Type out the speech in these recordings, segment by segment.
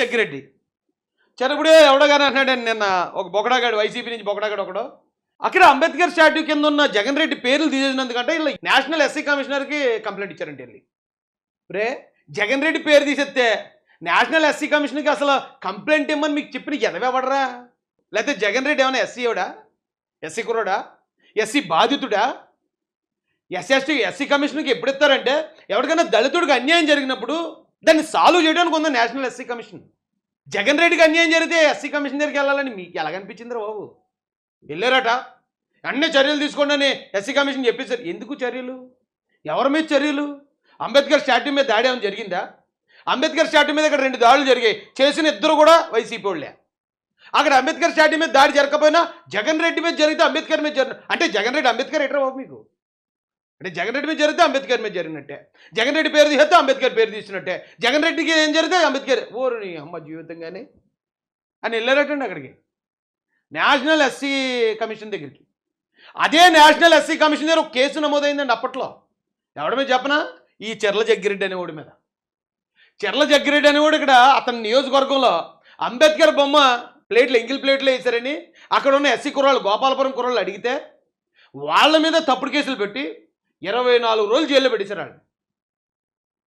జగ్గిరెడ్డి. చెరపుడే ఎవడగానే అంటున్నాడు నిన్న? ఒక బొకడాగాడు వైసీపీ నుంచి బొకడాగాడు ఒకడు. అక్కడ అంబేద్కర్ స్టాట్యూ కింద ఉన్న జగన్ రెడ్డి పేర్లు తీసేసినందుకంటే ఇలా నేషనల్ ఎస్సీ కమిషనర్కి కంప్లైంట్ ఇచ్చారంటే వెళ్ళి. రే జగన్ రెడ్డి పేరు తీసేస్తే నేషనల్ ఎస్సీ కమిషన్కి అసలు కంప్లైంట్ ఇమ్మని మీకు చెప్పిన ఎదవేవడరా లేకపోతే జగన్ రెడ్డి ఏమైనా ఎస్సీ ఎవడా ఎస్సీ కుర్రోడా? ఎస్సీ బాధితుడా? ఎస్ఎస్టీ ఎస్సీ కమిషన్కి ఎప్పుడు ఇస్తారంటే ఎవరికైనా దళితుడికి అన్యాయం జరిగినప్పుడు దాన్ని సాల్వ్ చేయడానికి ఉందా నేషనల్ ఎస్సీ కమిషన్? జగన్ రెడ్డికి అన్యాయం జరిగితే ఎస్సీ కమిషన్ దగ్గరికి వెళ్ళాలని మీకు ఎలాగనిపించిందిరా బాబు? వెళ్ళారట. అన్ని చర్యలు తీసుకోండి అని ఎస్సీ కమిషన్ చెప్పేశారు. ఎందుకు చర్యలు? ఎవరి మీద చర్యలు? అంబేద్కర్ స్టాట్యూ మీద దాడి ఏమైనా జరిగిందా? అంబేద్కర్ స్టాట్యూ మీద ఇక్కడ రెండు దాడులు జరిగాయి. చేసిన ఇద్దరు కూడా వైసీపీ వాళ్ళే. అక్కడ అంబేద్కర్ స్టాట్యూ మీద దాడి జరగకపోయినా జగన్ రెడ్డి మీద జరిగితే అంబేద్కర్ మీద జరిగిన అంటే జగన్ రెడ్డి అంబేద్కర్ ఎట్రా బాబు మీకు? అంటే జగన్ రెడ్డి మీద జరిగితే అంబేద్కర్ మీద జరిగినట్టే. జగన్ రెడ్డి పేరు తీస్తే అంబేద్కర్ పేరు తీసినట్టే. జగన్ రెడ్డికి ఏం జరిగితే అంబేద్కర్ ఓరు నీ అమ్మ జీవితం కానీ అని వెళ్ళారటండి అక్కడికి. నేషనల్ ఎస్సీ కమిషన్ దగ్గరికి. అదే నేషనల్ ఎస్సీ కమిషన్ దగ్గర ఒక కేసు నమోదైందండి అప్పట్లో. ఎవడి మీద చెప్పనా? ఈ చెర్ల జగ్గిరెడ్డి అనేవాడి మీద. చెర్ల జగ్గిరెడ్డి అనేవాడు ఇక్కడ అతని నియోజకవర్గంలో అంబేద్కర్ బొమ్మ ప్లేట్లు ఎంగిల్ ప్లేట్లు వేశారని అక్కడ ఉన్న ఎస్సీ కుర్రాళ్ళు గోపాలపురం కుర్రాళ్ళు అడిగితే వాళ్ళ మీద తప్పుడు కేసులు పెట్టి ఇరవై నాలుగు రోజులు జైల్లో పెట్టేశారు వాళ్ళు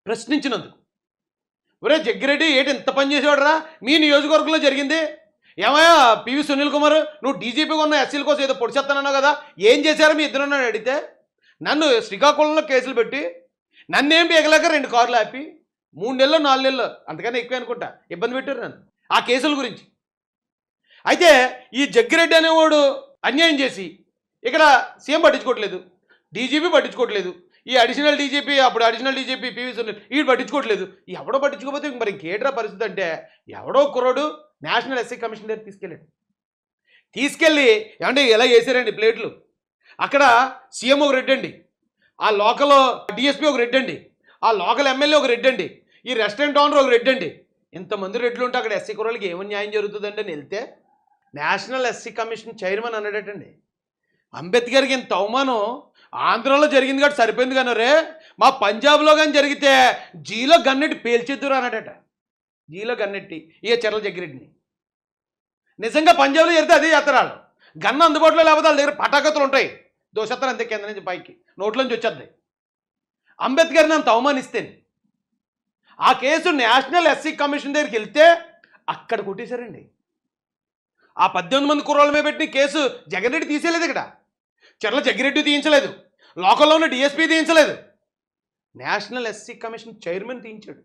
ప్రశ్నించినందుకు. ఒరే జగ్గిరెడ్డి ఏంటి ఇంత పని చేసేవాడరా? మీ నియోజకవర్గంలో జరిగింది. ఏమయ్యా పివి సునీల్ కుమార్ నువ్వు డీజీపీగా ఉన్న ఎస్సీల కోసం ఏదో పొడిచేస్తానన్నావు కదా? ఏం చేశారో మీ ఇద్దరు నన్ను అడిగితే? నన్ను శ్రీకాకుళంలో కేసులు పెట్టి నన్నేం బీగలేక రెండు కార్లు ఆపి మూడు నెలలు నాలుగు నెలలు అంతకన్నా ఎక్కువ అనుకుంటా. ఇబ్బంది పెట్టారు నన్ను ఆ కేసుల గురించి. అయితే ఈ జగ్గిరెడ్డి అనేవాడు అన్యాయం చేసి ఇక్కడ సీఎం పట్టించుకోవట్లేదు. డీజీపీ పట్టించుకోవట్లేదు. ఈ అడిషనల్ డీజీపీ అప్పుడు అడిషనల్ డీజీపీ పీవీ సునీల్ వీడు పట్టించుకోవట్లేదు. ఎవడో పట్టించుకోకపోతే మరి ఇంకేట్రా పరిస్థితి అంటే ఎవడో కుర్రోడు నేషనల్ ఎస్సీ కమిషన్ దగ్గర తీసుకెళ్ళాడు. తీసుకెళ్ళి ఏమంటే ఎలా చేశారండి ప్లేట్లు? అక్కడ సీఎం ఒక రెడ్ అండి. ఆ లోకల్ డిఎస్పీ ఒక రెడ్ అండి. ఆ లోకల్ ఎమ్మెల్యే ఒక రెడ్ అండి. ఈ రెస్టారెంట్ ఓనర్ ఒక రెడ్ అండి. ఇంతమంది రెడ్లు ఉంటే అక్కడ ఎస్సీ కుర్రోళ్ళకి ఏమని న్యాయం జరుగుతుందండి అని వెళ్తే నేషనల్ ఎస్సీ కమిషన్ చైర్మన్ అన్నాడటండి. అంబేద్కర్కి ఇంత అవమానం? ఆంధ్రలో జరిగింది కాబట్టి సరిపోయింది కానీ రే మా పంజాబ్లో కానీ జరిగితే జీలో గన్నెట్టి పేల్చేద్దురు అన్నాడట. జీలో గన్నెట్టి ఏ చెర్ల జగ్గిరెడ్డిని. నిజంగా పంజాబ్లో జరిగితే అదే చేస్తారు గన్న అందుబాటులో లేకపోతే వాళ్ళ దగ్గర పటాకతులు ఉంటాయి. దోషత్తారు అంతే కింద నుంచి పైకి. నోట్లోంచి వచ్చేద్ది. అంబేద్కర్ని అంత అవమానిస్తేనే ఆ కేసు నేషనల్ ఎస్సీ కమిషన్ దగ్గరికి వెళ్తే అక్కడ కొట్టేశారండి. ఆ పద్దెనిమిది మంది కుర్రాళ్ళ మీద పెట్టి కేసు జగన్ రెడ్డి తీసేయలేదు ఇక్కడ. చెర్ల జగ్గిరెడ్డి తీయించలేదు. లోకల్లో ఉన్న డిఎస్పీ తీయించలేదు. నేషనల్ ఎస్సీ కమిషన్ చైర్మన్ తీయించాడు.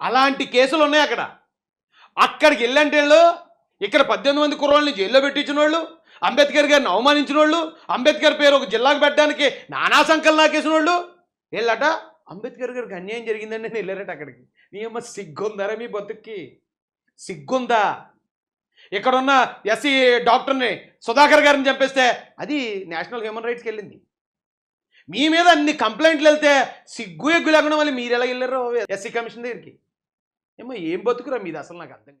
అలాంటి కేసులు ఉన్నాయి అక్కడ. అక్కడికి వెళ్ళంటే వాళ్ళు ఇక్కడ పద్దెనిమిది మంది కుర్రోళ్ళని జైల్లో పెట్టించిన వాళ్ళు అంబేద్కర్ గారిని అవమానించిన వాళ్ళు అంబేద్కర్ పేరు ఒక జిల్లాకు పెట్టడానికి నానా సంకలన వాళ్ళు వెళ్ళట అంబేద్కర్ గారికి అన్యాయం జరిగిందని నేను వెళ్ళారట అక్కడికి. నీ అమ్మ సిగ్గుందరా మీ బతుక్కి? సిగ్గుందా? ఇక్కడ ఉన్న ఎస్సీ డాక్టర్ని సుధాకర్ గారిని చంపేస్తే అది నేషనల్ హ్యూమన్ రైట్స్కి వెళ్ళింది. మీ మీద అన్ని కంప్లైంట్లు వెళ్తే సిగ్గు ఎగ్గు లేకుండా మళ్ళీ మీరు ఎలా వెళ్ళారో ఎస్సీ కమిషన్ దగ్గరికి? ఏమో ఏం బతుకురా మీది అసలు నాకు అర్థం